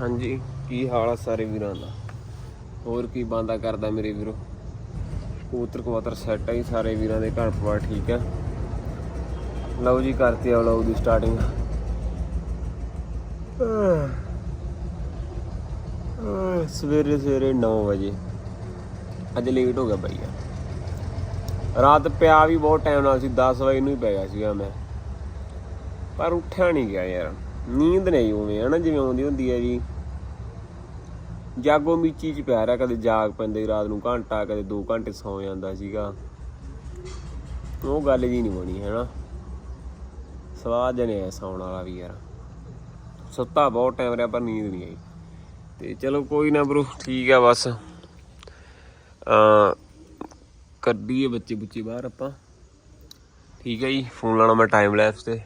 ਹਾਂਜੀ, ਕੀ ਹਾਲ ਆ ਸਾਰੇ ਵੀਰਾਂ ਦਾ? ਹੋਰ ਕੀ ਬਾਂਦਾ ਕਰਦਾ ਮੇਰੇ ਵੀਰੋ? ਕਬੂਤਰ ਕਬੂਤਰ ਸੈੱਟ ਆ ਜੀ ਸਾਰੇ ਵੀਰਾਂ ਦੇ, ਘਰ ਪਰਿਵਾਰ ਠੀਕ ਆ? ਲਓ ਜੀ, ਕਰਤੀ ਆ ਵਲੌਗ ਦੀ ਸਟਾਰਟਿੰਗ ਸਵੇਰੇ ਸਵੇਰੇ 9 ਵਜੇ। ਅੱਜ ਲੇਟ ਹੋ ਗਿਆ ਬਾਈ ਰਾਤ ਪਿਆ ਵੀ ਬਹੁਤ ਟਾਈਮ ਨਾਲ ਸੀ 10 ਵਜੇ ਨੂੰ ਹੀ ਪੈ ਗਿਆ ਸੀਗਾ ਮੈਂ। ਪਰ ਉੱਠਿਆ ਨਹੀਂ ਗਿਆ ਯਾਰ। ਨੀਂਦ ਨਹੀਂ ਉਵੇਂ ਨਾ ਜਿਵੇਂ ਆਉਂਦੀ ਹੁੰਦੀ ਹੈ ਜੀ। ਜਾਗੋ ਮੀਚੀ ਚ ਪਿਆ ਰਿਹਾ, ਕਦੇ ਜਾਗ ਪੈਂਦੇ ਰਾਤ ਨੂੰ ਘੰਟਾ, ਕਦੇ 2 ਘੰਟੇ ਸੌ ਜਾਂਦਾ ਸੀਗਾ। ਉਹ ਗੱਲ ਜੀ ਨਹੀਂ ਬਣੀ, ਹੈਨਾ? ਸਵਾਦ ਜਨੇ ਐ ਸੌਣ ਵਾਲਾ ਵੀ ਯਾਰ। ਸੁੱਤਾ ਬਹੁਤ ਟਾਈਮ ਰਿਹਾ, ਪਰ ਨੀਂਦ ਨਹੀਂ ਆਈ। ਤੇ ਚਲੋ ਕੋਈ ਨਾ ਬ్రో ਠੀਕ ਆ ਬਸ। ਅ ਕੱਢੀਏ ਬੱਚੇ ਬੁੱਚੇ ਬਾਹਰ ਆਪਾਂ। ਠੀਕ ਹੈ ਜੀ, ਫੋਨ ਲਾਣਾ ਮੈਂ ਟਾਈਮ ਲੈਪਸ ਤੇ।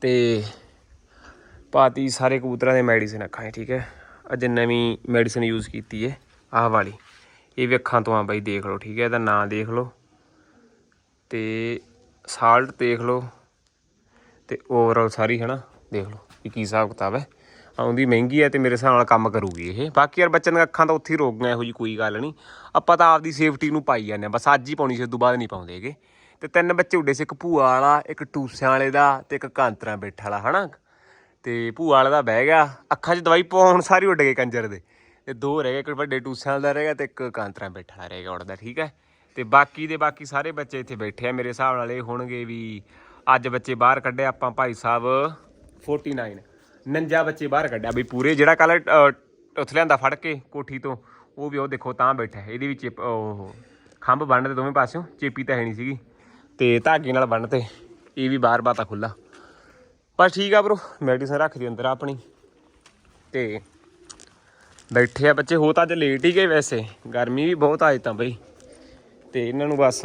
ਤੇ ਪਾਤੀ ਸਾਰੇ ਕਬੂਤਰਾਂ ਦੇ ਮੈਡੀਸਿਨ ਅੱਖਾਂ 'ਚ, ਠੀਕ ਹੈ? ਅੱਜ ਨਵੀਂ ਮੈਡੀਸਿਨ ਯੂਜ਼ ਕੀਤੀ ਹੈ ਆਹ ਵਾਲੀ। ਇਹ ਵੀ ਅੱਖਾਂ ਤੋਂ ਆ ਬਾਈ ਦੇਖ ਲਓ ਠੀਕ ਹੈ? ਇਹਦਾ ਨਾਂ ਦੇਖ ਲਓ। ਤੇ ਸਾਲਟ ਦੇਖ ਲਓ। ਤੇ ਓਵਰਆਲ ਸਾਰੀ ਹਨਾ? ਦੇਖ ਲਓ ਵੀ ਕੀ ਹਿਸਾਬ ਕਿਤਾਬ ਹੈ। ਆਉਂਦੀ ਮਹਿੰਗੀ ਹੈ ਤੇ ਮੇਰੇ ਹਿਸਾਬ ਨਾਲ ਕੰਮ ਕਰੂਗੀ ਇਹ। ਬਾਕੀ ਯਾਰ ਬੱਚਿਆਂ ਦੀਆਂ ਅੱਖਾਂ ਤਾਂ ਉੱਥੇ ਹੀ ਰੋਕ ਗਈਆਂ ਇਹੋ ਜੀ ਕੋਈ ਗੱਲ ਨਹੀਂ। ਆਪਾਂ ਤਾਂ ਆਪਦੀ ਸੇਫਟੀ ਨੂੰ ਪਾਈ ਜਾਂਦੇ ਹਾਂ। ਬਸ ਅੱਜ ਹੀ ਪਾਉਣੀ ਸੀ ਉਸ ਤੋਂ ਬਾਅਦ ਨਹੀਂ ਪਾਉਂਦੇ ਹੈਗੇ। ਤੇ ਤਿੰਨ ਬੱਚੇ ਉੱਡੇ ਸੀ, ਇੱਕ ਭੂਆ ਵਾਲਾ, ਇੱਕ ਟੂਸਿਆਂ ਵਾਲੇ ਦਾ ਤੇ ਇੱਕ ਕਾਂਤਰਾ ਬੈਠਾ ਵਾਲਾ, ਹਨਾ? ਤੇ ਭੂਆ ਵਾਲੇ ਦਾ ਬਹਿ ਗਿਆ, ਅੱਖਾਂ 'ਚ ਦਵਾਈ ਪਾਉਣ ਸਾਰੀ ਉੱਡ ਗਏ ਕੰਜਰ ਦੇ। ਤੇ ਦੋ ਰਹਿ ਗਏ, ਇੱਕ ਵੱਡੇ ਟੂਸਿਆਂ ਵਾਲਾ ਦਾ ਰਹਿ ਗਿਆ ਤੇ ਇੱਕ ਕਾਂਤਰਾ ਬੈਠਾ ਵਾਲਾ ਰਹਿ ਗਿਆ ਉੱਡਦਾ ਠੀਕ ਹੈ? ਤੇ ਬਾਕੀ ਦੇ ਬਾਕੀ ਸਾਰੇ ਬੱਚੇ ਇੱਥੇ ਬੈਠੇ ਆ, ਮੇਰੇ ਹਿਸਾਬ ਨਾਲ ਇਹ ਹੋਣਗੇ ਵੀ ਅੱਜ ਬੱਚੇ ਬਾਹਰ ਕੱਢੇ ਆਪਾਂ ਭਾਈ ਸਾਹਿਬ 49 ਨੰਜਾ ਬੱਚੇ ਬਾਹਰ ਕੱਢਿਆ ਵੀ ਪੂਰੇ, ਜਿਹੜਾ ਕੱਲ ਉੱਥੇ ਲਿਆਂਦਾ ਫੜ ਕੇ ਕੋਠੀ ਤੋਂ, ਉਹ ਵੀ ਉਹ ਦੇਖੋ ਤਾਂ ਬੈਠਾ ਹੈ। ਇਹਦੇ ਵਿੱਚ ਉਹ ਖੰਭ ਬੰਨ੍ਹਦੇ ਦੋਵੇਂ ਪਾਸਿਓਂ, ਚੇਪੀ ਤਾਂ ਹੈ ਨਹੀਂ ਸੀਗੀ। ਤੇ ਧਾਗੇ ਨਾਲ ਬੰਨ ਇਹ ਵੀ ਬਾਹਰ ਬਾਤਾ ਖੁੱਲਾ ਬਸ ਠੀਕ ਆ ਬ్రో ਮੈਡੀਸਨ ਰੱਖ ਦੀ ਅੰਦਰ ਆਪਣੀ। ਤੇ ਬੈਠੇ ਆ ਬੱਚੇ ਹੋ ਤਾਂ ਅੱਜ ਲੇਟ ਹੀ ਗਏ ਵੈਸੇ। ਗਰਮੀ ਵੀ ਬਹੁਤ ਆਈ ਤਾਂ ਬਈ। ਤੇ ਇਹਨਾਂ ਨੂੰ ਬਸ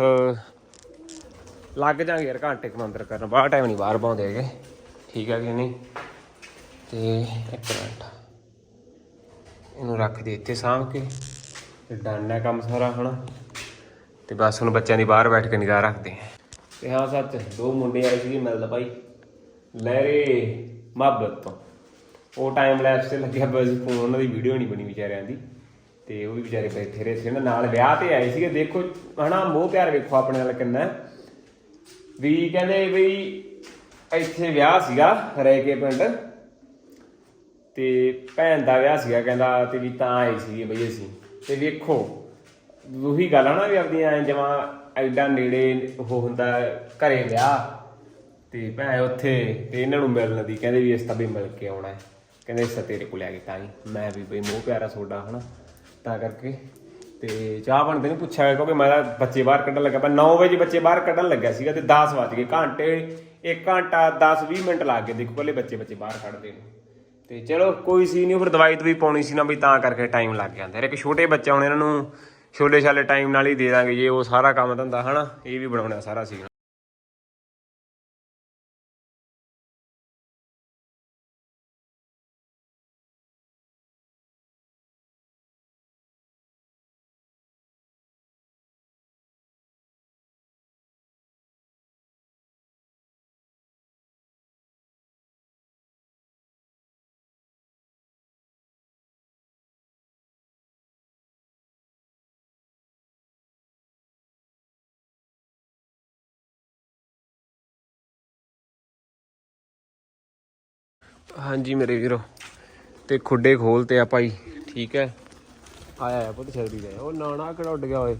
ਲੱਗ ਜਾਣਗੇ ਯਾਰ ਘੰਟੇ ਕੁ ਅੰਦਰ ਕਰਨ। ਬਾਹਰ ਟਾਈਮ ਨਹੀਂ ਬਾਹਰ ਪਾਉਂਦੇ ਹੈਗੇ। ਠੀਕ ਹੈ ਕਿ ਨਹੀਂ? ਤੇ ਇੱਕ ਮਿੰਟ। ਇਹਨੂੰ ਰੱਖ ਦੇ ਇੱਥੇ ਸਾਂਭ ਕੇ। ਤੇ ਡਨ ਹੈ ਕੰਮ ਸਾਰਾ ਹਨਾ ਤੇ ਬਸ ਹੁਣ ਬੱਚਿਆਂ ਦੀ ਬਾਹਰ ਬੈਠ ਕੇ ਨਿਗਾਹ ਰੱਖਦੇ ਆ। ਤੇ ਹਾਂ, ਸੱਚ। ਦੋ ਮੁੰਡੇ ਆਏ ਸੀਗੇ ਮਿਲਦਾ ਭਾਈ ਲਹਿਰੇ ਮੁਹੱਬਤ ਤੋਂ ਉਹ ਟਾਈਮ ਲੈਪਸ ਤੇ ਲੱਗਿਆ ਬਸ ਫੋਨ ਉਹਨਾਂ ਦੀ ਵੀਡੀਓ ਨਹੀਂ ਬਣੀ ਵਿਚਾਰਿਆਂ ਦੀ। ਤੇ ਉਹ ਵੀ ਵਿਚਾਰੇ ਬੈਠੇ ਰਹੇ ਸੀ। ਨਾ ਨਾਲ ਵਿਆਹ ਤੇ ਆਏ ਸੀਗੇ। ਦੇਖੋ, ਹਨਾ, ਮੋਹ ਪਿਆਰ ਵੇਖੋ ਆਪਣੇ ਨਾਲ ਕਿੰਨਾ। ਵੀ ਕਹਿੰਦੇ ਵੀ ਇੱਥੇ ਵਿਆਹ ਸੀਗਾ ਰਹਿ ਕੇ ਪਿੰਡ। ਤੇ ਭੈਣ ਦਾ ਵਿਆਹ ਸੀਗਾ, ਕਹਿੰਦਾ ਤੇ ਵੀ ਤਾਂ ਆਏ ਸੀਗੇ ਬਈ ਅਸੀਂ। ਤੇ ਵੇਖੋ, ਉਹੀ ਗੱਲ ਆ ਨਾ ਵੀ ਆਪਦੀਆਂ ਐ ਜਮਾ ਐਡਾ ਨੇੜੇ ਉਹ ਹੁੰਦਾ ਘਰੇ ਵਿਆਹ ਤੇ ਭੈ ਉੱਥੇ ਤੇ ਇਹਨਾਂ ਨੂੰ ਮਿਲਣ ਦੀ ਕਹਿੰਦੇ ਵੀ ਇਸ ਤਾਂ ਵੀ ਮਿਲ ਕੇ ਆਉਣਾ ਹੈ। ਕਹਿੰਦੇ ਇਸ ਤਾਂ ਤੇਰੇ ਕੋਲ ਆ ਕੇ ਤਾਂ ਹੀ। ਮੈਂ ਵੀ ਬਈ ਮੋਹ ਪਿਆਰਾ ਸੋਡਾ ਹਨਾ? ਤਾਂ ਕਰਕੇ। ਤੇ ਚਾਹ ਬਣਦੇ ਨੂੰ ਪੁੱਛਿਆ ਕਿਉਂਕਿ ਮੈਂ ਤਾਂ ਬੱਚੇ ਬਾਹਰ ਕੱਢਣ ਲੱਗਾ। ਪਰ 9 ਵਜੇ ਬੱਚੇ ਬਾਹਰ ਕੱਢਣ ਲੱਗਿਆ ਸੀਗਾ ਤੇ 10 ਵੱਜ ਗਏ। ਘੰਟੇ 1 ਘੰਟਾ 10 20 ਮਿੰਟ ਲੱਗ ਗਏ। ਦੇਖੋ ਪਹਿਲੇ ਬੱਚੇ ਬੱਚੇ ਬਾਹਰ ਕੱਢਦੇ ਨੂੰ। ਤੇ ਚਲੋ, ਕੋਈ ਸੀ ਨਹੀਂ ਫਿਰ ਦਵਾਈ ਵੀ ਪਾਉਣੀ ਸੀ ਨਾ ਬਈ ਤਾਂ ਕਰਕੇ ਟਾਈਮ ਲੱਗ ਜਾਂਦਾ। ਇੱਕ ਛੋਟੇ ਬੱਚਾ ਹੁਣ ਇਹਨਾਂ ਨੂੰ ਛੋਲੇ ਛਾਲੇ ਟਾਈਮ ਨਾਲ ਹੀ ਦੇ ਦਾਂਗੇ ਜੇ ਉਹ ਸਾਰਾ ਕੰਮ ਧੰਦਾ, ਹਨਾ? ਇਹ ਵੀ ਬਣਾਉਣਾ ਸਾਰਾ ਸੀ ਹਾਂਜੀ ਮੇਰੇ ਵੀਰੋ, ਤੇ ਖੁੱਡੇ ਖੋਲਤੇ ਆ ਭਾਈ, ਠੀਕ ਹੈ। ਆਇਆ ਆ ਪੁੱਤ ਛੇੜੀ ਦੇ ਉਹ ਨਾਣਾ ਕਿਹੜਾ ਉੱਡ ਗਿਆ ਓਏ,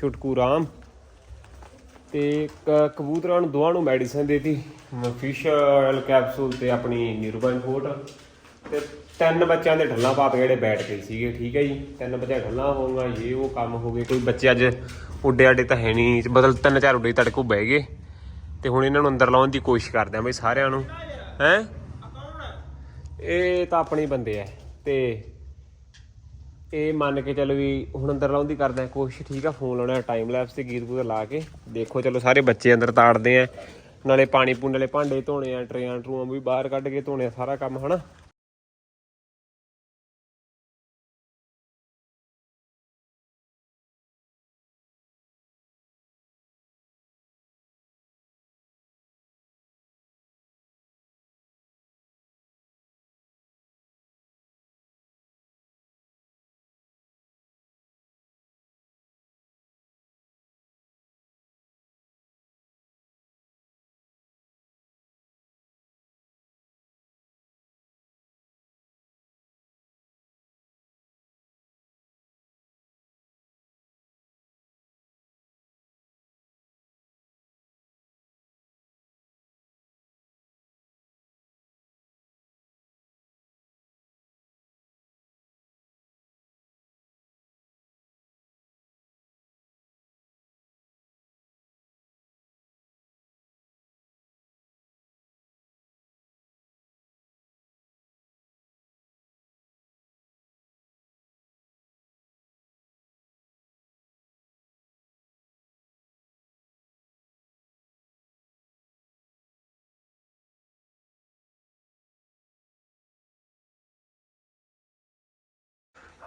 ਛੁਟਕੂ ਰਾਮ। ਤੇ ਕ- ਕਬੂਤਰਾਂ ਨੂੰ ਦੋਹਾਂ ਨੂੰ ਮੈਡੀਸਨ ਦੇਤੀ ਫਿਸ਼ ਆਇਲ ਕੈਪਸੂਲ ਤੇ ਆਪਣੀ ਨਿਊਰੋਬਨ ਫੋਟ ਤੇ ਤਿੰਨ ਬੱਚਿਆਂ ਦੇ ਢੱਲਾਂ ਪਾਤ ਜਿਹੜੇ ਬੈਠ ਗਏ ਸੀਗੇ, ਠੀਕ ਹੈ ਜੀ। ਤਿੰਨ ਬੱਚਿਆਂ ਢੱਲਾਂ ਹੋਊਗਾ ਇਹ ਉਹ ਕੰਮ ਹੋ ਗਏ। ਕੋਈ ਬੱਚੇ ਅੱਜ ਉੱਡੇ ਆਡੇ ਤਾਂ ਹੈ ਨਹੀਂ ਬਦਲ ਤਿੰਨ ਚਾਰ ਉੱਡੇ ਤੜਕੂ ਬਹਿ ਗਏ। ਤੇ ਹੁਣ ਇਹਨਾਂ ਨੂੰ ਅੰਦਰ ਲਾਉਣ ਦੀ ਕੋਸ਼ਿਸ਼ ਕਰਦੇ ਆ ਬਈ ਸਾਰਿਆਂ ਨੂੰ, ਹੈ? ਇਹ ਤਾਂ ਆਪਣੇ ਬੰਦੇ ਆ ਤੇ ਇਹ ਮੰਨ ਕੇ ਚੱਲ ਵੀ ਹੁਣ ਅੰਦਰ ਲਾਉਣ ਦੀ ਕਰਦੇ ਆ ਕੋਸ਼ਿਸ਼ ਠੀਕ ਆ ਫੋਨ ਲਾਉਣਾ ਟਾਈਮ ਲੈਪਸ ਤੇ ਗੀਤ ਗੂਤ ਲਾ ਕੇ ਦੇਖੋ ਚਲੋ ਸਾਰੇ ਬੱਚੇ ਅੰਦਰ ਤਾੜਦੇ ਆ, ਨਾਲੇ ਪਾਣੀ ਪੂਣ ਵਾਲੇ ਭਾਂਡੇ ਧੋਣੇ ਆ, ਟਰੇਆਂ ਟਰੂਆਂ ਵੀ ਬਾਹਰ ਕੱਢ ਕੇ ਧੋਣੇ ਆ, ਸਾਰਾ ਕੰਮ ਹਨਾ?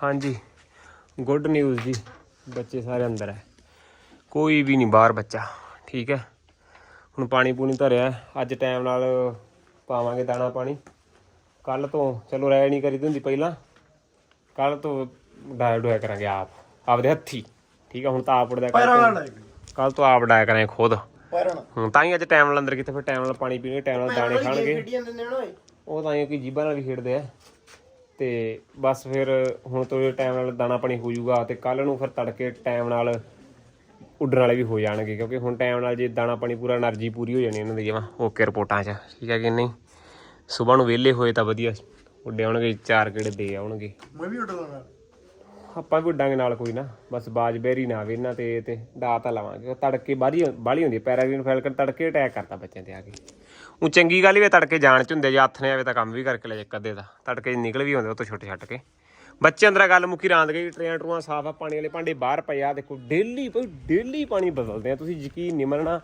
ਹਾਂਜੀ। ਗੁੱਡ ਨਿਊਜ਼ ਜੀ। ਬੱਚੇ ਸਾਰੇ ਅੰਦਰ ਹੈ। ਕੋਈ ਵੀ ਨਹੀਂ ਬਾਹਰ ਬੱਚਾ। ਠੀਕ ਹੈ। ਹੁਣ ਪਾਣੀ ਪੂਣੀ ਧਰਿਆ। ਅੱਜ ਟਾਈਮ ਨਾਲ ਪਾਵਾਂਗੇ ਦਾਣਾ ਪਾਣੀ। ਕੱਲ ਤੋਂ ਚਲੋ ਰਾਇ ਨਹੀਂ ਕਰੀ ਹੁੰਦੀ ਪਹਿਲਾਂ। ਕੱਲ ਤੋਂ ਡਾਇਆ ਡੋਇਆ ਕਰਾਂਗੇ ਆਪ। ਆਪਦੇ ਹੱਥੀ। ਠੀਕ ਹੈ। ਹੁਣ ਤਾਂ ਆਪ ਉੜਦਾ ਕੱਲ ਤੋਂ ਆਪ ਡਾਇਆ ਕਰਾਂਗੇ ਖੁਦ। ਹੁਣ ਤਾਂ ਹੀ ਅੱਜ ਟਾਈਮ ਨਾਲ ਅੰਦਰ ਕਿਤੇ। ਫਿਰ ਟਾਈਮ ਨਾਲ ਪਾਣੀ ਪੀਣਗੇ ਟਾਈਮ ਨਾਲ ਦਾਣੇ ਖਾਣਗੇ। ਉਹ ਤਾਂ ਹੀ ਕਿ ਜੀਬਾਂ ਨਾਲ ਵੀ ਖੇਡਦੇ ਆ। ਤੇ ਬਸ ਫਿਰ ਹੁਣ ਤੋਂ ਟਾਈਮ ਨਾਲ ਦਾਣਾ ਪਾਣੀ ਹੋ ਜਾਊਗਾ ਤੇ ਕੱਲ ਨੂੰ ਫਿਰ ਤੜਕੇ ਟਾਈਮ ਨਾਲ ਉੱਡਣ ਵਾਲੇ ਵੀ ਹੋ ਜਾਣਗੇ ਕਿਉਂਕਿ ਹੁਣ ਟਾਈਮ ਨਾਲ ਜੇ ਦਾਣਾ ਪਾਣੀ ਪੂਰਾ એનર્ਜੀ ਪੂਰੀ ਹੋ ਜਾਣੀ ਇਹਨਾਂ ਦੀ ਜਮਾ। ਓਕੇ ਰਿਪੋਰਟਾਂ 'ਚ ਠੀਕ ਹੈ ਕਿ ਨਹੀਂ? ਸਵੇਰ ਨੂੰ ਵਿਹਲੇ ਹੋਏ ਤਾਂ ਵਧੀਆ ਉੱਡੇ ਆਉਣਗੇ ਚਾਰ ਕਿਹੜੇ ਦੇ ਆਉਣਗੇ। ਮੈਂ ਵੀ ਉੱਡਾਂਗਾ ਆਪਾਂ ਵੀ ਉੱਡਾਂਗੇ ਨਾਲ ਕੋਈ ਨਾ ਬਸ ਬਾਜ ਬਹਿਰੀ ਨਾ ਆਵੇ ਇਹਨਾਂ ਤੇ ਤੇ ਡਾ ਤਾਂ ਲਵਾਂਗੇ। ਤੜਕੇ ਬਾਹਰੀ ਬਾਹਲੀ ਹੁੰਦੀ ਪੈਰਾਗ੍ਰੀਨ ਫੈਲਕਨ ਤੜਕੇ ਅਟੈਕ ਕਰਦਾ ਬੱਚਿਆਂ ਤੇ ਆ ਕੇ। ਉਹ ਚੰਗੀ ਗੱਲ ਵੀ ਹੈ ਤੜਕੇ ਜਾਣ ਚ ਹੁੰਦੇ, ਜੇ ਹੱਥ ਨੇ ਆਵੇ ਤਾਂ ਕੰਮ ਵੀ ਕਰਕੇ ਲੈ ਜੇ ਕਦੇ ਦਾ। ਤੜਕੇ ਨਿਕਲ ਵੀ ਆਉਂਦੇ, ਉਹ ਤੋਂ ਛੋਟੇ ਛੱਟ ਕੇ। ਬੱਚੇ ਅੰਦਰ ਗੱਲ ਮੁੱਕੀ, ਰਾਂਦ ਗਈ, ਟਰੇਆਂ ਟਰੂਆਂ ਸਾਫ਼ ਆ, ਪਾਣੀ ਵਾਲੇ ਭਾਂਡੇ ਬਾਹਰ ਪਏ ਆ। ਦੇਖੋ, ਡੇਲੀ ਭਾਈ ਡੇਲੀ ਪਾਣੀ ਬਦਲਦੇ ਆ। ਤੁਸੀਂ ਯਕੀਨ ਨਹੀਂ ਮੰਨਣਾ,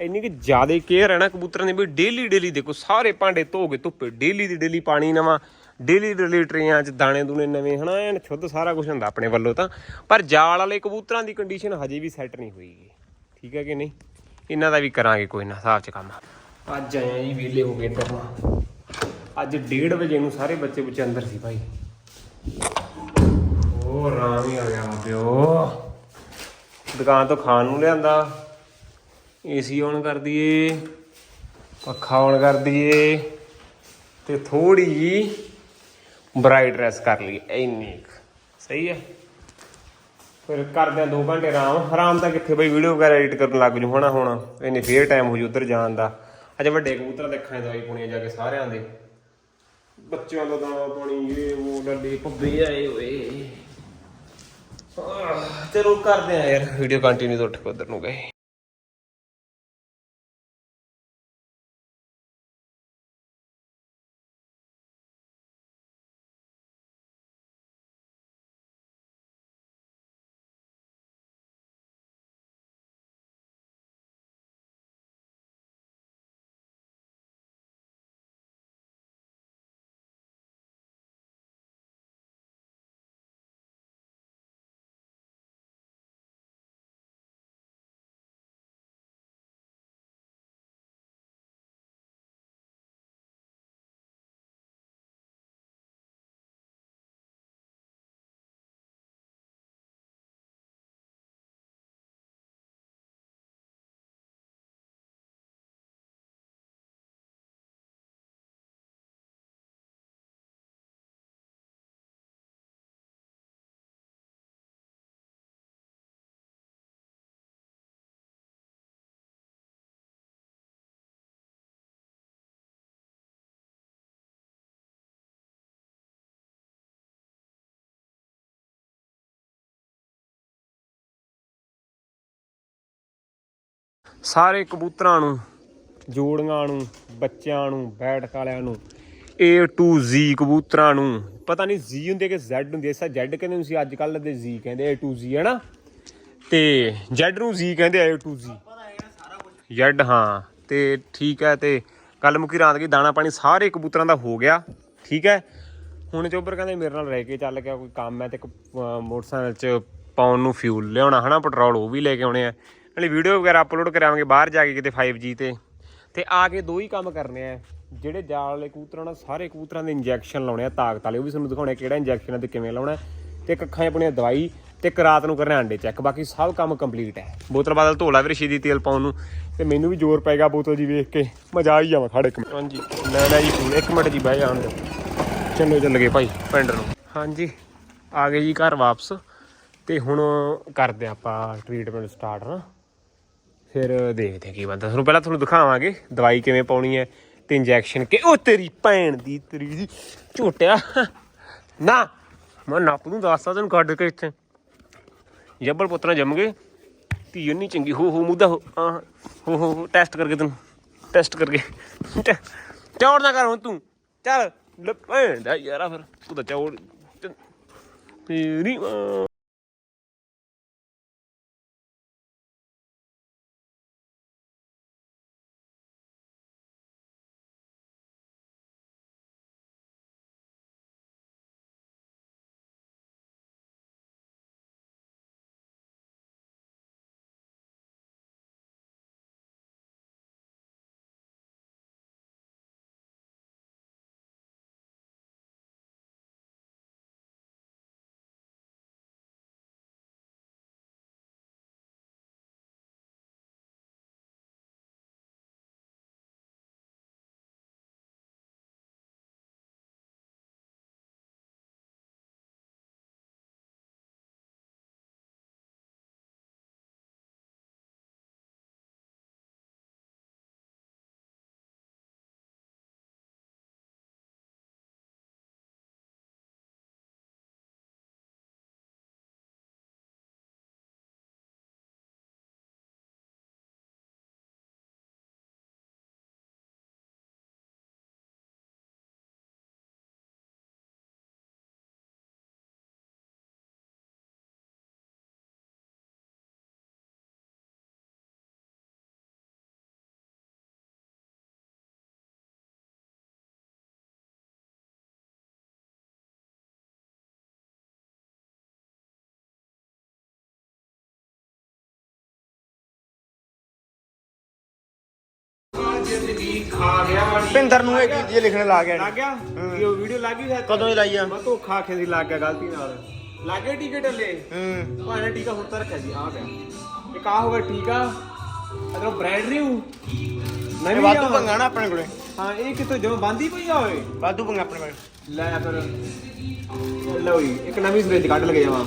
ਇੰਨੀ ਕਿ ਜ਼ਿਆਦਾ ਕੇਅਰ ਹੈ ਨਾ ਕਬੂਤਰਾਂ ਦੀ ਵੀ ਡੇਲੀ ਡੇਲੀ ਦੇਖੋ, ਸਾਰੇ ਭਾਂਡੇ ਧੋ ਕੇ ਧੁੱਪੇ, ਡੇਲੀ ਦੀ ਡੇਲੀ ਪਾਣੀ ਨਵਾਂ, ਡੇਲੀ ਡੇਲੀ ਟਰੇਆਂ 'ਚ ਦਾਣੇ ਦੂਣੇ ਨਵੇਂ, ਹਨਾ, ਐਨ ਸ਼ੁੱਧ ਸਾਰਾ ਕੁਝ ਹੁੰਦਾ ਆਪਣੇ ਵੱਲੋਂ ਤਾਂ। ਪਰ ਜਾਲ ਵਾਲੇ ਕਬੂਤਰਾਂ ਦੀ ਕੰਡੀਸ਼ਨ ਹਜੇ ਵੀ ਸੈੱਟ ਨਹੀਂ ਹੋਈਗੀ ਠੀਕ ਹੈ ਕਿ ਨਹੀਂ? ਇਹਨਾਂ ਦਾ ਵੀ ਕਰਾਂਗੇ ਕੋਈ ਨਾ, ਹਿਸਾਬ 'ਚ ਕੰਮ। ਅੱਜ ਆਏ ਆ ਜੀ ਵਿਹਲੇ ਹੋ ਗਏ ਤਾਂ ਅੱਜ 1:30 ਵਜੇ ਨੂੰ ਸਾਰੇ ਬੱਚੇ ਬੱਚੇ ਅੰਦਰ ਸੀ ਭਾਈ। ਉਹ ਰਾਮ ਹੀ ਆ ਗਿਆ ਪਿਓ। ਦੁਕਾਨ ਤੋਂ ਖਾਣ ਨੂੰ ਲਿਆਂਦਾ। ਏਸੀ ਔਨ ਕਰ ਦਈਏ ਪੱਖਾ ਔਨ ਕਰ ਦਈਏ ਤੇ ਥੋੜੀ ਜੀ ਬ੍ਰਾਈਟਨੈਸ ਕਰ ਲਈਏ। ਇੰਨੀ। ਸਹੀ ਹੈ ਫਿਰ ਕਰਦੇ ਆ 2 ਘੰਟੇ ਆਰਾਮ। ਆਰਾਮ ਤਾਂ ਕਿੱਥੇ ਬਈ ਵੀਡੀਓ ਵਗੈਰਾ ਐਡਿਟ ਕਰਨ ਲੱਗ ਜੂ ਹਣਾ ਹੁਣ ਇਹਨੇ ਫੇਰ ਟਾਈਮ ਹੋ ਜੂ ਉਧਰ ਜਾਣ ਦਾ। ਅੱਜ ਵੱਡੇ ਕਬੂਤਰ ਦੇਖਾਂ ਦਵਾਈ ਪੁਣੀਆਂ ਜਾ ਕੇ ਸਾਰਿਆਂ ਦੇ। ਬੱਚਿਆਂ ਦਾ ਦਾਣਾ ਪਾਣੀ ਇਹ ਉਹ ਡੱਲੇ ਪੱਬੇ ਆਏ ਹੋਏ ਆਹ, ਚਲੋ ਕਰਦੇ ਆ ਯਾਰ ਵੀਡੀਓ ਕੰਟੀਨਿਊ ਤੋਂ ਉੱਠ ਕੇ ਉਧਰ ਨੂੰ ਗਏ। ਸਾਰੇ ਕਬੂਤਰਾਂ ਨੂੰ, ਜੋੜੀਆਂ ਨੂੰ, ਬੱਚਿਆਂ ਨੂੰ ਬੈਠਕ ਵਾਲਿਆਂ ਨੂੰ, A to Z ਕਬੂਤਰਾਂ ਨੂੰ, ਪਤਾ ਨਹੀਂ Z ਹੁੰਦੇ ਕਿ Z ਹੁੰਦੇ ਐਸਾ Z ਕਹਿੰਦੇ ਹੁੰਦੇ ਸੀ ਅੱਜ ਕੱਲ ਦੇ Z ਕਹਿੰਦੇ A to Z, ਹੈ ਨਾ? ਤੇ Z ਨੂੰ Z ਕਹਿੰਦੇ ਆ A to Z Z, ਹਾਂ, ਤੇ ਠੀਕ ਹੈ, ਤੇ ਕੱਲ ਮੁਕੀ ਰਾਤ ਕੀ ਦਾਣਾ ਪਾਣੀ ਸਾਰੇ ਕਬੂਤਰਾਂ ਦਾ ਹੋ ਗਿਆ, ਠੀਕ ਹੈ? ਹੁਣ ਚੋਬਰ ਕਹਿੰਦੇ ਮੇਰੇ ਨਾਲ ਰਹਿ ਕੇ ਚੱਲ ਗਿਆ, ਕੋਈ ਕੰਮ ਹੈ ਤੇ ਇੱਕ ਮੋਟਰਸਾਈਕਲ 'ਚ ਪਾਉਣ ਨੂੰ ਫਿਊਲ ਲਿਆਉਣਾ ਹਨਾ ਪੈਟਰੋਲ ਉਹ ਵੀ ਲੈ ਕੇ ਆਉਣੇ ਆ। ਨਾਲੇ ਵੀਡੀਓ ਵਗੈਰਾ ਅਪਲੋਡ ਕਰਾਵਾਂਗੇ ਬਾਹਰ ਜਾ ਕੇ ਕਿਤੇ 5G ਤੇ। ਤੇ ਆ ਕੇ ਦੋ ਹੀ ਕੰਮ ਕਰਨੇ ਆ। ਜਿਹੜੇ ਜਾਲ ਵਾਲੇ ਕਬੂਤਰਾਂ ਨਾਲ ਸਾਰੇ ਕਬੂਤਰਾਂ ਦੇ ਇੰਜੈਕਸ਼ਨ ਲਾਉਣੇ ਆ ਤਾਕਤ ਵਾਲੇ। ਉਹ ਵੀ ਤੁਹਾਨੂੰ ਦਿਖਾਉਣੇ ਆ ਕਿਹੜਾ ਇੰਜੈਕਸ਼ਨ ਹੈ ਤੇ ਕਿਵੇਂ ਲਾਉਣਾ। ਤੇ ਇੱਕ ਅੱਖਾਂ 'ਚ ਆਪਣੀਆਂ ਦਵਾਈ ਤੇ ਇੱਕ ਰਾਤ ਨੂੰ ਕਰਨੇ ਅੰਡੇ ਚੈੱਕ ਬਾਕੀ ਸਭ ਕੰਮ ਕੰਪਲੀਟ ਹੈ। ਬੋਤਲ ਬਾਦਲ ਧੋਲਾ ਵੀ ਰਸ਼ੀਦੀ ਤੇਲ ਪਾਉਣ ਨੂੰ। ਤੇ ਮੈਨੂੰ ਵੀ ਜ਼ੋਰ ਪਏਗਾ ਬੋਤਲ ਜੀ ਵੇਖ ਕੇ। ਮਜ਼ਾ ਆ ਹੀ ਜਾਵਾ ਖੜੇ ਇੱਕ ਮਿੰਟ। ਹਾਂਜੀ। ਲੈ ਲੈ ਜੀ ਇੱਕ ਮਿੰਟ ਜੀ ਬਹਿ ਜਾਣ ਦਿਓ। ਚਲੋ ਚੱਲ ਗਏ ਭਾਈ ਪਿੰਡ ਨੂੰ। ਹਾਂਜੀ ਆ ਗਏ ਜੀ ਘਰ ਵਾਪਸ। ਤੇ ਹੁਣ ਕਰਦੇ ਆਪਾਂ ਟ੍ਰੀਟਮੈਂਟ ਸਟਾਰਟ ਨਾ। ਫਿਰ ਦੇਖਦੇ ਹਾਂ ਕੀ ਬੰਦਾ ਤੁਹਾਨੂੰ ਪਹਿਲਾਂ ਤੁਹਾਨੂੰ ਦਿਖਾਵਾਂਗੇ ਦਵਾਈ ਕਿਵੇਂ ਪਾਉਣੀ ਹੈ ਤੇ ਇੰਜੈਕਸ਼ਨ ਕਿ ਉਹ ਤੇਰੀ ਭੈਣ ਦੀ ਤੇਰੀ ਦੀ ਝੋਟਿਆ। ਨਾ ਮੈਂ ਨੱਪ ਨੂੰ ਦੱਸਦਾ ਤੈਨੂੰ ਕੱਢ ਕੇ ਇੱਥੇ। ਜੱਬਲ ਪੁੱਤਰਾ ਜੰਮ ਗਏ ਧੀ ਨਹੀਂ ਚੰਗੀ ਹੋ ਹੋ ਮੁੱਦਾ ਹੋ। ਆਹ, ਹੋ ਹੋ ਹੋ ਟੈਸਟ ਕਰਕੇ ਤੈਨੂੰ ਟੈਸਟ ਕਰਕੇ। ਚੌੜ ਨਾ ਕਰ ਹੁਣ ਤੂੰ। ਚੱਲ ਭੈਣ ਦਾ ਯਾਰਾ ਫਿਰ। ਤੂੰ ਤਾਂ ਚੌੜ ਤੇਰੀ ਭਿੰਦਰ ਨੂੰ ਇਹ ਕੀ ਲਿਖਣ ਲਾ ਗਿਆ ਲੱਗ ਗਿਆ? ਇਹ ਵੀਡੀਓ ਲੱਗ ਗਈ ਹੈ ਕਦੋਂ ਹੀ ਲਾਈ ਆ? ਮੈਂ ਧੋਖਾ ਖੇ ਦੀ ਲੱਗ ਗਿਆ ਗਲਤੀ ਨਾਲ। ਲੱਗੇ ਟਿਕਟ ਲੈ ਹੂੰ। ਭਾਣੇ ਟੀਕਾ ਹੁਣ ਤਾਂ ਰੱਖਿਆ ਜੀ ਆ ਪਿਆ ਇੱਕ ਆ ਹੋਗਾ ਟੀਕਾ ਅਦਰ ਬ੍ਰਾਂਡ ਨਿਊ ਨਵੀਂ ਵਾਧੂ। ਪੰਗਾ ਨਾ ਆਪਣੇ ਕੋਲੇ। ਹਾਂ ਇਹ ਕਿਤੋਂ ਜਮਾ ਬੰਦੀ ਪਈ ਆ ਓਏ। ਵਾਧੂ ਪੰਗਾ ਆਪਣੇ ਕੋਲੇ। ਲੈ ਫਿਰ। ਲਓ ਜੀ ਇੱਕ ਨਵੀਂ ਸਵੇਜ ਕੱਢ ਲਗੇ ਜਾਵਾਂ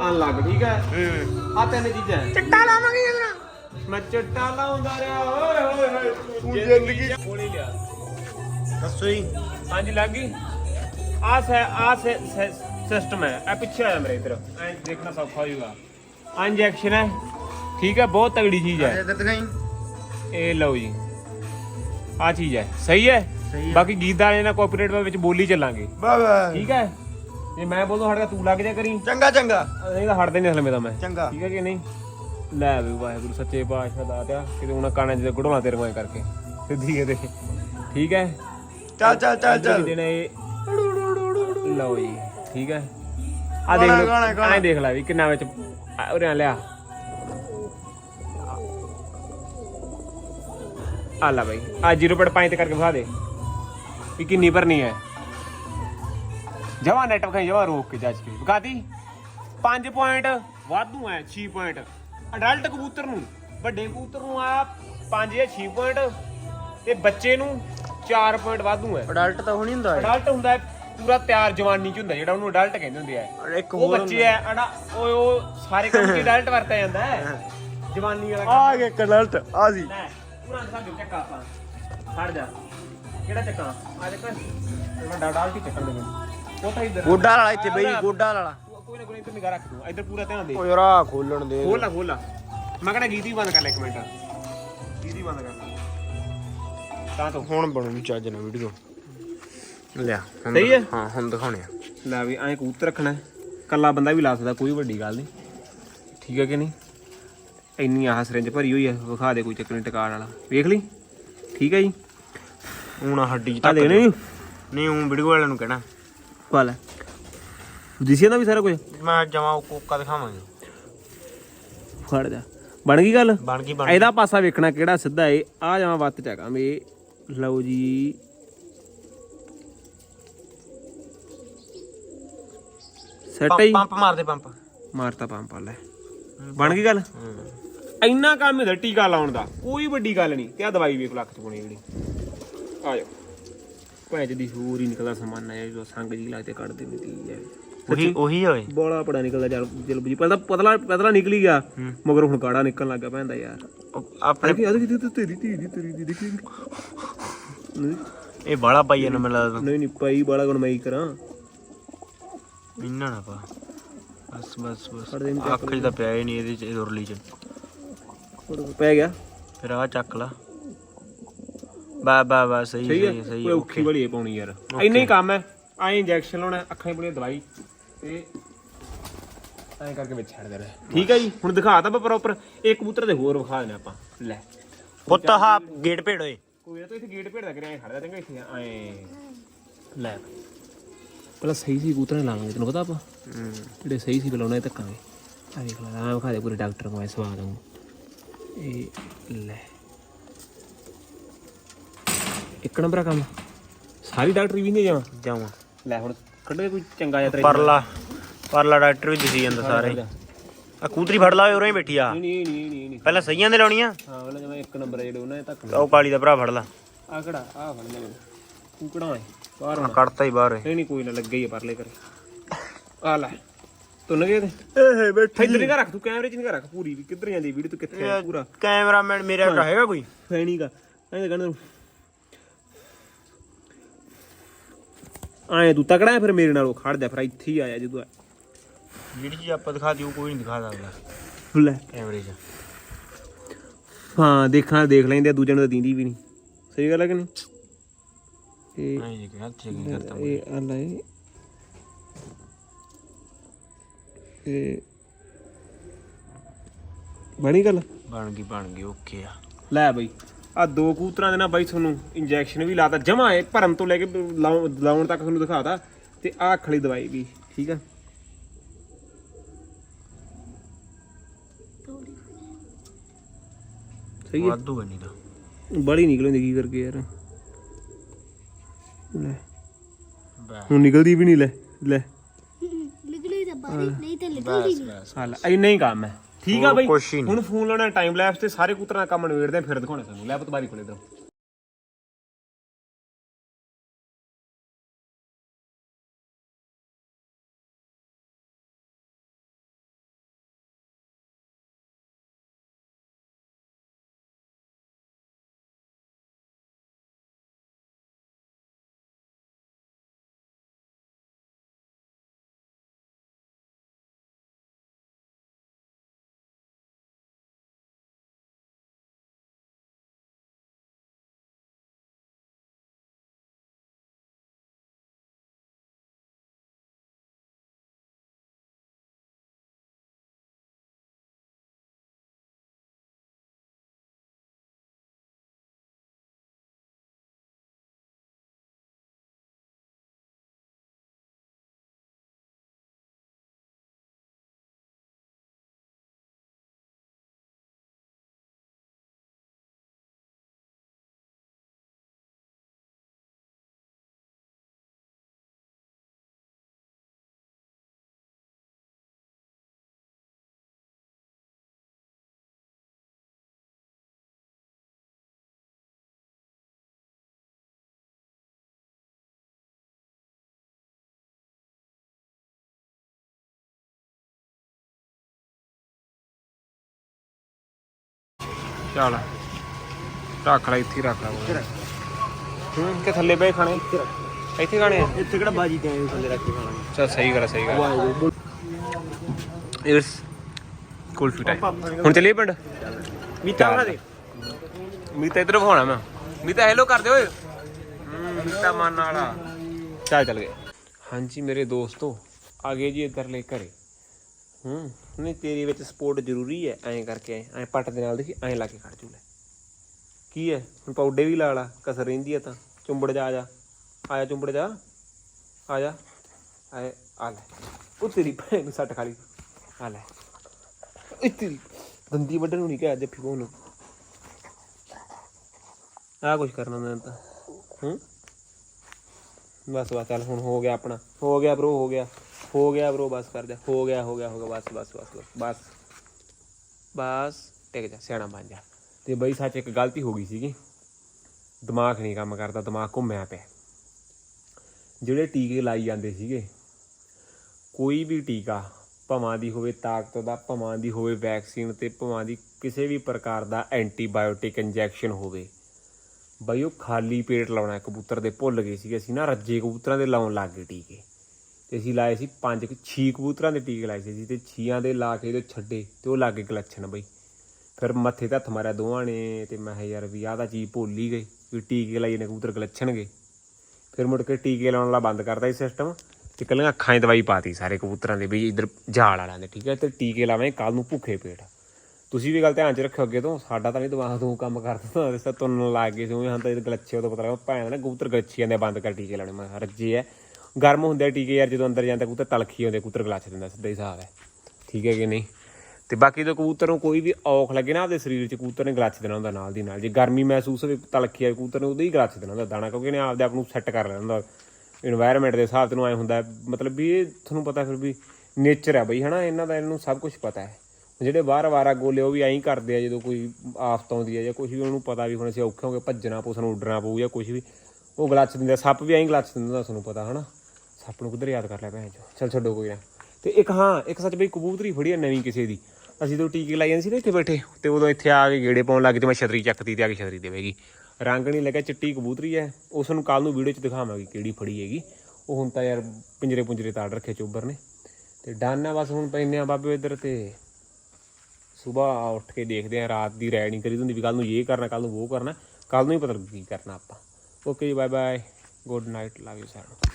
ਆਨ ਲੱਗ ਠੀਕ ਹੈ? ਹੂੰ। ਆ ਤਿੰਨ ਚੀਜ਼ਾਂ। ਚਿੱਟਾ ਲਾਵਾਂਗੇ ਇਹਦਾ ਮੈਂ ਚਿੱਟਾ ਲਾਉਂਦਾ ਰਿਹਾ ਓਏ ਹੋਏ ਹੋਏ ਤੂੰ ਜ਼ਿੰਦਗੀ ਕੋਲੇ ਲਿਆ। ਦੱਸੋ ਜੀ। ਹਾਂਜੀ ਲੱਗ ਗਈ? ਆ ਸੇ ਆ ਸਿਸਟਮ ਹੈ। ਇਹ ਪਿੱਛੇ ਆਇਆ ਮੇਰੇ ਇਧਰ। ਐ ਦੇਖਣਾ ਸੌਖਾ ਹੋਊਗਾ ਆ ਇੰਜੈਕਸ਼ਨ ਹੈ। ਠੀਕ ਹੈ ਬਹੁਤ ਤਗੜੀ ਚੀਜ਼ ਹੈ। ਇੱਧਰ ਦਿਖਾਈ। ਇਹ ਲਓ ਜੀ। ਆ ਚੀਜ਼ ਹੈ। ਸਹੀ ਹੈ। ਬਾਕੀ ਗੀਤ ਵਾਲੇ ਨਾਲ ਕੋਆਪਰੇਟ ਵਿੱਚ ਬੋਲੀ ਚੱਲਾਂਗੇ। ਬਾਬਾ ਠੀਕ ਹੈ? ਜੇ ਮੈਂ ਬੋਲਦਾ ਹਟਦਾ ਤੂੰ ਲੱਗ ਜਾ ਕਰੀ। ਚੰਗਾ ਚੰਗਾ। ਨਹੀਂ ਤਾਂ ਹਟਦੇ ਨਹੀਂ ਹਲਮੇ ਤਾਂ ਮੈਂ। ਚੰਗਾ। ਠੀਕ ਹੈ ਕਿ ਨਹੀਂ? ਲੈ ਵੀ ਵਾਹਿਗੁਰੂ ਸੱਚੇ ਪਾਤਸ਼ਾਹ ਦਾਤਿਆ ਕਿਤੇ ਉਹਨਾਂ ਕਾਣਾ ਜਿਹਦੇ ਗੁੜੋਣਾ ਤੇਰੇ ਕੋਲ ਕਰਕੇ। ਸਿੱਧੀ ਇਹਦੇ ਠੀਕ ਹੈ? ਚੱਲ ਚੱਲ ਚੱਲ ਚੱਲ। ਦਿਨ ਇਹ ਲਓ ਜੀ ਠੀਕ ਹੈ? ਆ ਦੇਖ ਗਾਣਾ, ਲਓ ਗਾਣਾ। ਐਂ ਦੇਖ ਲੈ ਵੀ ਕਿੰਨਾ ਵਿੱਚ ਉਰੇ ਲਿਆ। ਆ ਲੈ ਬਈ ਆ 0.5 ਤੇ ਕਰਕੇ ਵਿਖਾ ਦੇ। ਵੀ ਕਿੰਨੀ ਭਰਨੀ ਹੈ। ਜਵਾ ਨੈਟ ਵਿਖਾਈ ਜਵਾ ਰੋਕ ਕੇ ਜੱਜ ਕੇ। ਵਿਖਾਤੀ 5 ਪੁਆਇੰਟ ਵਾਧੂ ਹੈ 6 ਪੁਆਇੰਟ ਅਡਲਟ ਕਬੂਤਰ ਨੂੰ ਵੱਡੇ ਕਬੂਤਰ ਨੂੰ ਆ 5 ਜਾਂ 6 ਪੁਆਇੰਟ ਤੇ ਬੱਚੇ ਨੂੰ 4 ਪੁਆਇੰਟ ਵਾਧੂ ਹੈ। ਅਡਲਟ ਤਾਂ ਹੁਣੀ ਹੁੰਦਾ ਅਡਲਟ ਹੁੰਦਾ ਹੈ ਪੂਰਾ ਤਿਆਰ ਜਵਾਨੀ ਚ ਹੁੰਦਾ ਜਿਹੜਾ ਉਹਨੂੰ ਅਡਲਟ ਕਹਿੰਦੇ ਹੁੰਦੇ ਆ। ਇੱਕ ਉਹ ਬੱਚੇ ਹੈ ਅੜਾ ਓਏ ਉਹ ਸਾਰੇ ਕੰਮ ਚ ਅਡਲਟ ਵਰਤਿਆ ਜਾਂਦਾ ਹੈ। ਜਵਾਨੀ ਵਾਲਾ ਕੰਮ। ਆ ਗਿਆ ਅਡਲਟ ਆ ਸੀ ਲੈ ਪੂਰਾ ਦਿਖਾ ਦਿਓ ਚੱਕਾ ਆਪਾਂ। ਖੜ ਜਾ। ਕਿਹੜਾ ਚੱਕਾ? ਆ ਚੱਕਾ ਵੱਡਾ ਡਾਲ ਕੇ ਚੱਕਣ ਦੇ ਮੈਨੂੰ ਉਹ ਤਾਂ ਇੱਧਰ ਗੋਡਾ ਵਾਲਾ ਇੱਥੇ ਬਈ ਗੋਡਾ ਵਾਲਾ। ਕੋਈ ਨਾ ਕੋਈ ਇੱਧਰ ਨਿਗਾਹ ਰੱਖ ਤੂੰ ਇੱਧਰ ਪੂਰਾ ਧਿਆਨ ਦੇ। ਓ ਯਾਰ ਆ ਖੋਲਣ ਦੇ। ਖੋਲ ਲਾ ਖੋਲ ਲਾ। ਮੈਂ ਕਹਿੰਦਾ ਗੀਤ ਵੀ ਬੰਦ ਕਰ ਲੈ ਇੱਕ ਮਿੰਟ। ਇਹਦੀ ਬੰਦ ਕਰ। ਤਾਂ ਤੋਂ। ਹੁਣ ਬਣੂਗੀ ਚੱਜ ਨਾਲ ਵੀਡੀਓ। ਲਿਆ ਹੁਣ ਸਹੀ ਹੈ? ਦਿਖਾ- ਹਾਂ? ਹੁਣ ਦਿਖਾਉਣੇ ਆ। ਲੈ ਵੀ ਐਂ ਕਬੂਤਰ ਰੱਖਣਾ ਹੈ। ਕੱਲਾ ਬੰਦਾ ਵੀ ਲਾ ਸਕਦਾ ਕੋਈ ਵੱਡੀ ਗੱਲ ਨਹੀਂ। ਠੀਕ ਹੈ ਕਿ ਨਹੀਂ? ਇੰਨੀ ਆਹ ਸਿਰਿੰਜ ਭਰੀ ਹੋਈ ਹੈ ਵਿਖਾ ਦੇ ਕੋਈ ਚੱਕਰ ਨਹੀਂ ਟਿਕਾਣ ਵਾਲਾ। ਵੇਖ ਲਈ। ਠੀਕ ਹੈ ਜੀ। ਹੁਣ ਆਹ ਹੱਡੀ ਚ ਆ ਤੱਕ ਦੇਣੇ। ਨਹੀਂ ਨਹੀਂ ਉਹ ਵੀਡੀਓ ਵਾਲਿਆਂ ਨੂੰ ਕਹਿਣਾ। ਪਾ ਲੈ। ਦਿਸਿਆ ਨਾ ਵੀ ਸਾਰਾ ਕੁਝ? ਮੈਂ ਜਮਾ ਕੋਕਾ ਦਿਖਾਵਾਂਗੇ। ਫੜ ਜਾ। ਬਣ ਗਈ ਗੱਲ? ਬਣ ਗਈ ਬਣ ਇਹਦਾ ਪਾਸਾ ਵੇਖਣਾ ਕਿਹੜਾ ਸਿੱਧਾ ਏ। ਆ ਜਾਵਾਂ ਵੱਤ ਚ ਹੈਗਾ ਮੇ ਲਓ ਜੀ। ਸੈਟ ਹੀ ਪੰਪ ਮਾਰ ਦੇ ਪੰਪ ਮਾਰਤਾ ਪੰਪ ਲੈ। ਬਣ ਗਈ ਗੱਲ? ਇੰਨਾ ਕੰਮ ਹੁੰਦਾ ਟੀਕਾ ਲਾਉਣ ਦਾ। ਕੋਈ ਵੱਡੀ ਗੱਲ ਨਹੀਂ ਤੇ ਆ ਦਵਾਈ ਵੇਖ ਲੱਖ ਚ ਪੁਣੀ ਜਿਹੜੀ। ਆ ਜਾਓ। ਭੈਜ ਦੀ ਹੋਰ ਹੀ ਨਿਕਲਦਾ ਸਮਾਨ ਆ ਜੋ ਸੰਗ ਜੀ ਲਾ ਤੇ ਕੱਢ ਦੇ ਕੀ ਹੈ। ਉਹੀ ਉਹੀ ਹੋਏ ਬੋਲਾ ਪੜਾ ਨਿਕਲਦਾ ਜਲ ਜਲਬ ਜੀ ਪਹਿਲਾਂ ਪਤਲਾ ਪਤਲਾ ਨਿਕਲ ਹੀ। ਗਿਆ ਮਗਰ ਹੁਣ ਗਾੜਾ ਨਿਕਲਣ ਲੱਗਾ ਪੈਂਦਾ ਯਾਰ। ਉਹ ਆਪਣੇ ਆ ਦੇਖੀ ਤੇਰੀ ਤੇਰੀ ਧੀ ਤੇਰੀ ਦੀ ਦੇਖੀ। ਨਹੀਂ ਇਹ ਬਾਲਾ ਪਾਈ ਜਾਂਦਾ ਮੈਨੂੰ ਲੱਗਦਾ। ਨਹੀਂ ਪਈ ਬਾਲਾ ਗੁਣ ਮੈਂ ਹੀ ਕਰਾਂ। ਇੰਨਾ ਨਾ ਪਾ। ਬਸ ਬਸ ਬਸ। ਫੜ ਦੇ ਇਹਨੂੰ ਅੱਖ 'ਚ ਤਾਂ ਪਿਆ ਹੀ ਨਹੀਂ ਇਹਦੇ ਚ ਇਹ ਉਰਲੀ ਚ। ਹੋਰ ਪੈ ਗਿਆ। ਫਿਰ ਆ ਚੱਕ ਲਾ। ਬਾ ਬਾ ਬਾ ਸਹੀ ਸਹੀ ਸਹੀ ਕੋਈ ਔਖੀ ਬੜੀ ਹੈ ਪਾਉਣੀ ਯਾਰ। ਇੰਨਾ ਹੀ ਕੰਮ ਹੈ। ਆਏ ਇੰਜੈਕਸ਼ਨ ਲਾਉਣਾ ਅੱਖਾਂ 'ਚ ਪਾਉਣੀ ਦਵਾਈ ਤੇ ਐਂ ਕਰਕੇ ਵਿੱਚ ਛੱਡ ਦੇਣਾ ਠੀਕ ਹੈ ਜੀ ਹੁਣ ਦਿਖਾਤਾ ਮੈਂ ਪ੍ਰੋਪਰ ਇੱਕ ਕਬੂਤਰ ਦੇ ਹੋਰ ਵਿਖਾ ਦੇਣਾ ਆਪਾਂ। ਲੈ। ਪੁੱਤ ਹਾ ਗੇਟ ਭੇੜ ਓਏ। ਕੋਈ ਨਾ ਤੂੰ ਇੱਥੇ ਗੇਟ ਭੇੜਦਾ ਕਰਿਆ ਖੜਦਾ ਤੈਨੂੰ ਇੱਥੇ ਐ। ਲੈ। ਪਹਿਲਾਂ ਸਹੀ ਸੀ ਕਬੂਤਰ ਨੇ ਲਾਵਾਂਗੇ ਤੈਨੂੰ ਪਤਾ ਆਪਾਂ? ਜਿਹੜੇ ਸਹੀ ਸੀ ਬੁਲਾਉਣਾ ਇਹ ਧੱਕਾਂਗੇ। ਆ ਵੇਖ ਲੈ ਆ ਵਿਖਾ ਦੇ ਪੂਰੇ ਡਾਕਟਰ ਨੂੰ ਐ ਸਵਾਦ ਆਉਂ ਇਹ ਲੈ। ਇੱਕ ਨੰਬਰ ਆ ਕੰਮ। ਸਾਰੀ ਡਾਕਟਰੀ ਵੀ ਨਹੀਂ ਜਾਵਾਂ ਜਾਵਾਂ। ਲੈ ਹੁਣ ਕੱਢ ਕੋਈ ਚੰਗਾ ਜਿਹਾ ਤੇਰਾ ਪਰਲਾ ਪਰਲਾ ਡਾਕਟਰ ਵੀ ਦਿਸੀ ਜਾਂਦਾ ਸਾਰੇ। ਆ ਕੂਤਰੀ ਫੜ ਲਾ ਉਰੇ ਹੀ ਬੈਠੀ ਆ। ਨਹੀਂ ਨਹੀਂ ਨਹੀਂ ਨਹੀਂ। ਪਹਿਲਾਂ ਸਹੀਆਂ ਦੇ ਲਾਉਣੀਆਂ? ਹਾਂ ਵਾਲਾ ਜਿਵੇਂ ਇੱਕ ਨੰਬਰ ਜਿਹੜੇ ਉਹਨਾਂ ਨੇ ਧੱਕ ਉਹ ਕਾਲੀ ਦਾ ਭਰਾ ਫੜ ਲਾ। ਆ ਕਿਹੜਾ? ਆ ਫੜ ਲੈ ਕੁਕੜਾ ਹੈ ਬਾਹਰ ਆ। ਹੋਣਾ ਕੱਢਤਾ ਹੀ ਬਾਹਰ ਨਹੀਂ ਨਹੀਂ ਕੋਈ ਨਾ ਲੱਗੇ ਹੀ ਪਰਲੇ ਕਰੇ ਆ ਲੈ ਤੁੰਨ ਗਏ ਤੇ ਏ ਬੈਠੀ ਇੱਧਰ ਨਿਗਾ ਰੱਖ ਤੂੰ ਕੈਮਰੇ 'ਚ ਨਿਗਾ ਰੱਖ ਪੂਰੀ ਵੀ ਕਿੱਧਰ ਜਾਂਦੀ ਵੀਡੀਓ ਤੂੰ ਕਿੱਥੇ ਪੂਰਾ। ਕੈਮਰਾਮੈਨ ਮੇਰੇ ਹੈਗਾ ਕੋਈ? ਫੈਣੀ ਦਾ ਐਂ ਕਹਿੰਦਾ ਆਏ ਤੂੰ ਤਕੜਾ ਹੈ ਫਿਰ ਮੇਰੇ ਨਾਲੋਂ ਖੜ ਜਾ ਫਿਰ ਇੱਥੇ ਹੀ ਆਇਆ ਜਦੋਂ ਜਿਹੜੀ ਚੀਜ਼ ਆਪਾਂ ਦਿਖਾਤੀ ਉਹ ਕੋਈ ਨਹੀਂ ਦਿਖਾ ਸਕਦਾ। ਲੈ। ਕੈਮਰੇ 'ਚ ਹਾਂ ਦੇਖਣਾ ਦੇਖ ਲੈਂਦੇ ਆ ਦੂਜੇ ਨੂੰ ਤਾਂ ਦੀਂਦੀ ਵੀ ਨਹੀਂ। ਸਹੀ ਗੱਲ ਹੈ ਕਿ ਨਹੀਂ? ਇਹ ਨਹੀਂ ਜੀ ਕਿਹਾ ਚੈਕਿੰਗ ਕਰਤਾ ਇਹ ਇਹ ਇਹ ਬਣੀ ਗੱਲ? ਬਣ ਗਈ ਬਣ ਗਈ ਓਕੇ ਆ। ਲੈ ਬਈ। ਆ ਦੋ ਕੂਤਰਾਂ ਦੇ ਨਾਲ ਬਾਈ ਤੁਹਾਨੂੰ ਇੰਜੈਕਸ਼ਨ ਵੀ ਲਾਤਾ। ਜਮਾ ਇਹ ਭਰਮ ਤੋਂ ਲੈ ਕੇ ਲਾਉ- ਲਾਉਣ ਤੱਕ ਤੁਹਾਨੂੰ ਦਿਖਾਤਾ। ਤੇ ਆਹ ਖਲੀ ਦਵਾਈ ਵੀ ਠੀਕ ਆ? ਸਹੀ ਹੈ ਵਾਧੂ ਬਣੀ ਦਾ ਬੜੀ ਨਿਕਲਦੀ ਕੀ ਕਰਕੇ ਯਾਰ। ਲੈ। ਹੁਣ ਨਿਕਲਦੀ ਵੀ ਨਹੀਂ ਲੈ ਲੈ। ਨਿਕਲੀ ਤਾਂ ਬਾਰੀ ਨਹੀਂ ਤਾਂ ਨਿਕਲਦੀ ਨਹੀਂ। ਹਾਲ ਇੰਨਾ ਹੀ ਕੰਮ ਹੈ। ਠੀਕ ਆ ਹੋਰ ਬਈ। ਕੁਛ ਹੀ ਨਹੀਂ। ਹੁਣ ਫੋਨ ਲਾਉਣਾ ਟਾਈਮ ਲੈਪਸ ਤੇ ਸਾਰੇ ਕੂਤਰਾਂ ਦਾ ਕੰਮ ਨਿਬੇੜਦੇ ਆ, ਫਿਰ ਦਿਖਾਉਣੇ ਤੁਹਾਨੂੰ ਲੈ ਪਤਵਾਰੀ ਕੋਲੇ ਇਧਰ। ਚੱਲ। ਰੱਖ ਲੈ ਇੱਥੇ ਹੀ ਰੱਖ ਲੈ। ਹੂੰ ਕਿ ਥੱਲੇ ਬੈ ਖਾਣੇ? ਇੱਥੇ ਖਾਣੇ ਆ? ਇੱਥੇ ਕਿਹੜਾ ਬਾਜੀ ਤੇ ਆਏ ਥੱਲੇ ਰੱਖ ਕੇ ਖਾਣਾ? ਚਲ ਸਹੀ ਗੱਲ ਆ, ਸਹੀ ਗੱਲ। ਇਸ ਕੁਲਫੀ ਟਾਈਮ ਹੁਣ ਚੱਲੀਏ ਪਿੰਡ? ਮੀਤਾ ਬਣਾ ਦੇ ਮੀਤਾ ਇਧਰ ਵਿਖਾਉਣਾ ਮੈਂ। ਮੀਤਾ ਹੈਲੋ ਕਰ ਓਏ। ਮੀਤਾ ਮਨ ਵਾਲਾ ਚੱਲ ਚੱਲ ਗਏ। ਹਾਂਜੀ ਮੇਰੇ ਦੋਸਤੋ ਆ ਗਏ ਜੀ ਇੱਧਰਲੇ ਘਰੇ। ਹੂੰ। ਨਹੀਂ, ਤੇਰੀ ਵਿੱਚ ਸਪੋਰਟ ਜ਼ਰੂਰੀ ਹੈ, ਐਂ ਕਰਕੇ, ਐਂ ਪੱਟ ਦੇ ਨਾਲ ਦੇਖੀ, ਐਂ ਲਾ ਕੇ ਖੜ ਜੂ ਲੈ ਕੀ ਹੈ? ਹੁਣ ਪੌਡੇ ਵੀ ਲਾ ਲਾ, ਕਸਰ ਰਹਿੰਦੀ ਆ ਤਾਂ। ਚੁੰਬੜ ਜਾ, ਆ ਜਾ। ਆਇਆ ਚੁੰਬੜ ਜਾ। ਆ ਜਾ। ਆਏ, ਆ ਲੈ। ਉਹ ਤੇਰੀ ਭੈਣ ਨੂੰ ਸੱਟ ਖਾਲੀ ਆ ਲੈ। ਇਹ ਤੇਰੀ ਦੰਦੀ ਵੱਢਣ ਨੂੰ ਨਹੀਂ ਕਿਹਾ ਜੱਫੀ ਕੋਹ ਨੂੰ। ਆ ਕੁਝ ਕਰਨਾ ਮੈਂ ਤਾਂ। ਹੂੰ? ਬਸ ਬਸ, ਚੱਲ ਹੁਣ ਹੋ ਗਿਆ ਆਪਣਾ। ਹੋ ਗਿਆ ਬ్రో ਹੋ ਗਿਆ। ਹੋ ਗਿਆ ਬ్రో ਬਸ ਕਰ ਜਾ ਹੋ ਗਿਆ ਹੋ ਗਿਆ ਹੋ ਗਿਆ, ਬਸ ਬਸ ਬਸ ਬਸ ਬਸ। ਬਸ, ਟਿਕ ਜਾ, ਸਿਆਣਾ ਬਣ ਜਾ। ਤੇ ਬਈ ਸੱਚ ਇੱਕ ਗਲਤੀ ਹੋ ਗਈ ਸੀਗੀ। ਦਿਮਾਗ ਨਹੀਂ ਕੰਮ ਕਰਦਾ, ਦਿਮਾਗ ਘੁੰਮਿਆ ਪਿਆ। ਜਿਹੜੇ ਟੀਕੇ ਲਾਈ ਜਾਂਦੇ ਸੀਗੇ, ਕੋਈ ਵੀ ਟੀਕਾ, ਭਵਾਂ ਦੀ ਹੋਵੇ ਤਾਕਤ ਦਾ, ਭਵਾਂ ਦੀ ਹੋਵੇ ਵੈਕਸੀਨ ਤੇ, ਭਵਾਂ ਦੀ ਕਿਸੇ ਵੀ ਪ੍ਰਕਾਰ ਦਾ ਐਂਟੀਬਾਇਓਟਿਕ ਇੰਜੈਕਸ਼ਨ ਹੋਵੇ, ਬਈ ਉਹ ਖਾਲੀ ਪੇਟ ਲਾਉਣਾ, ਕਬੂਤਰ ਦੇ ਭੁੱਲ ਗਏ ਸੀਗੇ। ਅਸੀਂ ਨਾ ਰੱਜੇ ਕਬੂਤਰਾਂ ਦੇ ਲਾਉਣ ਲੱਗ ਗਏ ਟੀਕੇ। ਤੇ ਅਸੀਂ ਲਾਏ ਸੀ ਪੰਜ ਕੁ- ਛੇ ਕਬੂਤਰਾਂ ਦੇ ਟੀਕੇ ਲਾਏ ਸੀ ਜੀ ਤੇ ਛੀਆਂ ਦੇ ਲਾ ਕੇ ਜਦੋਂ ਛੱਡੇ ਤੇ ਉਹ ਲੱਗ ਗਏ ਗਲੱਛਣ ਬਈ। ਫਿਰ ਮੱਥੇ ਤੇ ਹੱਥ ਮਾਰਿਆ ਦੋਵਾਂ ਨੇ ਤੇ ਮੈਂ ਕਿਹਾ ਯਾਰ ਵੀ ਆਹ ਤਾਂ ਚੀਜ਼ ਭੁੱਲ ਹੀ ਗਈ ਵੀ ਟੀਕੇ ਲਾਈ ਨੇ ਕਬੂਤਰ ਗਲੱਛਣਗੇ ਫਿਰ ਮੁੜ ਕੇ ਟੀਕੇ ਲਾਉਣ ਵਾਲਾ ਬੰਦ ਕਰਤਾ ਸੀ ਸਿਸਟਮ ਤੇ ਕੱਲੀਆਂ ਅੱਖਾਂ 'ਚ ਦਵਾਈ ਪਾਤੀ ਸਾਰੇ ਕਬੂਤਰਾਂ ਦੇ ਵੀ ਇੱਧਰ ਜਾਲ ਵਾਲਿਆਂ ਦੇ, ਠੀਕ ਹੈ? ਤੇ ਟੀਕੇ ਲਾਵੇਂ ਕੱਲ ਨੂੰ ਭੁੱਖੇ ਪੇਟ। ਤੁਸੀਂ ਵੀ ਗੱਲ ਧਿਆਨ 'ਚ ਰੱਖਿਓ ਅੱਗੇ ਤੋਂ, ਸਾਡਾ ਤਾਂ ਨਹੀਂ ਦਿਮਾਗ ਤੋਂ ਕੰਮ ਕਰਦਾ ਤੇ ਸਾ ਲੱਗ ਗਏ ਸੀ ਉਹ ਹਾਂ ਤਾਂ ਇਹ ਗਲੱਛੇ ਉਦੋਂ ਪਤਾ ਲੱਗਾ ਭੈਣ ਨੇ ਕਬੂਤਰ ਗਲੱਛੀਆਂ ਦੇ ਬੰਦ ਕਰ ਟੀਕੇ ਲਾਉਣੇ। ਮੈਂ ਰੱਜੇ ਐ ਗਰਮ ਹੁੰਦੇ ਆ ਟੀਕੇ ਯਾਰ, ਜਦੋਂ ਅੰਦਰ ਜਾਂਦਾ ਕਬੂਤਰ ਤਲਖੀ ਆਉਂਦੇ ਕਬੂਤਰ ਗਲਾਚ ਦਿੰਦਾ ਸਿੱਧਾ ਹੀ ਹਿਸਾਬ ਹੈ। ਠੀਕ ਹੈ ਕਿ ਨਹੀਂ? ਤੇ ਬਾਕੀ ਜੋ ਕਬੂਤਰ ਨੂੰ ਕੋਈ ਵੀ ਔਖ ਲੱਗੇ ਨਾ ਆਪਦੇ ਸਰੀਰ 'ਚ, ਕਬੂਤਰ ਨੇ ਗਲਾਚ ਦੇਣਾ ਹੁੰਦਾ ਨਾਲ ਦੀ ਨਾਲ। ਜੇ ਗਰਮੀ ਮਹਿਸੂਸ ਹੋਵੇ, ਤਲਖੀ ਆ ਕਬੂਤਰ ਨੇ ਉਦੋਂ ਹੀ ਗਲਾਚ ਦੇਣਾ ਹੁੰਦਾ ਦਾਣਾ, ਕਿਉਂਕਿ ਇਹਨੇ ਆਪਦੇ ਆਪ ਨੂੰ ਸੈੱਟ ਕਰ ਲੈਣਾ ਹੁੰਦਾ। এনवायरमेंट ਦੇ ਹਿਸਾਬ 'ਤੇ ਨੂੰ ਐ ਹੁੰਦਾ, ਮਤਲਬ ਵੀ ਇਹ ਤੁਹਾਨੂੰ ਪਤਾ ਫਿਰ ਵੀ ਨੇਚਰ ਹੈ ਬਈ, ਹਨਾ? ਇਹਨਾਂ ਦਾ ਇਹਨਾਂ ਨੂੰ ਸਭ ਕੁਝ ਪਤਾ ਹੈ। ਜਿਹੜੇ ਬਾਹਰ-ਬਾਹਰ ਆ ਗੋਲੇ, ਉਹ ਵੀ ਐਂ ਕਰਦੇ ਆ, ਜਦੋਂ ਕੋਈ ਆਫਤ ਆਉਂਦੀ ਹੈ ਜਾਂ ਕੁਝ ਵੀ, ਉਹਨੂੰ ਪਤਾ ਵੀ ਹੁਣ ਅਸੀਂ ਔਖੇ ਹੋਗੇ, ਭੱਜਣਾ ਪਊ ਸਾਨੂੰ ਉੱਡਣਾ ਪਊ ਜਾਂ ਕੁਝ ਵੀ, ਉਹ ਗਲੱਚ ਦਿੰਦਾ ਸੱਪ ਵੀ ਐਂ ਗਲੱਚ ਦਿੰਦਾ ਤੁਹਾਨੂੰ ਪਤਾ, ਹਨਾ? ਸੱਪ ਨੂੰ ਕਿੱਧਰ ਯਾਦ ਕਰ ਲਿਆ ਭੈਣ ਚੋ ਚੱਲ ਛੱਡੋ ਕੋਈ ਨਾ। ਤੇ ਇੱਕ ਹਾਂ, ਇੱਕ ਸੱਚ ਬਈ ਕਬੂਤਰੀ ਫੜੀ ਆ ਨਵੀਂ ਕਿਸੇ ਦੀ। ਅਸੀਂ ਤਾਂ ਟੀਕੇ ਲਾਈ ਜਾਂਦੇ ਸੀ ਨਾ ਇੱਥੇ ਬੈਠੇ। ਤੇ ਉਦੋਂ ਇੱਥੇ ਆ ਕੇ ਗੇੜੇ ਪਾਉਣ ਲੱਗ ਤੇ ਮੈਂ ਛਤਰੀ ਚੱਕਤੀ ਤੇ ਆ ਕੇ ਛਤਰੀ ਦੇਵੇਗੀ। ਰੰਗ ਨਹੀਂ ਲੱਗਾ, ਚਿੱਟੀ ਕਬੂਤਰੀ ਹੈ ਉਸ ਨੂੰ ਕੱਲ ਨੂੰ ਵੀਡੀਓ 'ਚ ਦਿਖਾਵਾਂਗੇ ਕਿਹੜੀ ਫੜੀ ਹੈਗੀ। ਉਹ ਹੁਣ ਤਾਂ ਯਾਰ ਪਿੰਜਰੇ ਪੁੰਜਰੇ ਤਾੜ ਰੱਖੇ ਚੋਬਰ ਨੇ। ਤੇ ਡਨ ਆ ਬਸ ਹੁਣ ਪੈਨੇ ਆ ਬਾਬੇ ਇੱਧਰ ਤੇ। ਸਵੇਰ ਉੱਠ ਕੇ ਦੇਖਦੇ ਆ, ਰਾਤ ਦੀ ਰੈਡ ਨਹੀਂ ਕਰੀ ਹੁੰਦੀ ਵੀ ਕੱਲ ਨੂੰ ਇਹ ਕਰਨਾ ਕੱਲ ਨੂੰ ਉਹ ਕਰਨਾ। ਕੱਲ ਨੂੰ ਹੀ ਪਤਾ ਲੱਗੂ ਕੀ ਕਰਨਾ ਆਪਾਂ। Okay ji bye bye good night love you ਸਾਰਿਆਂ ਨੂੰ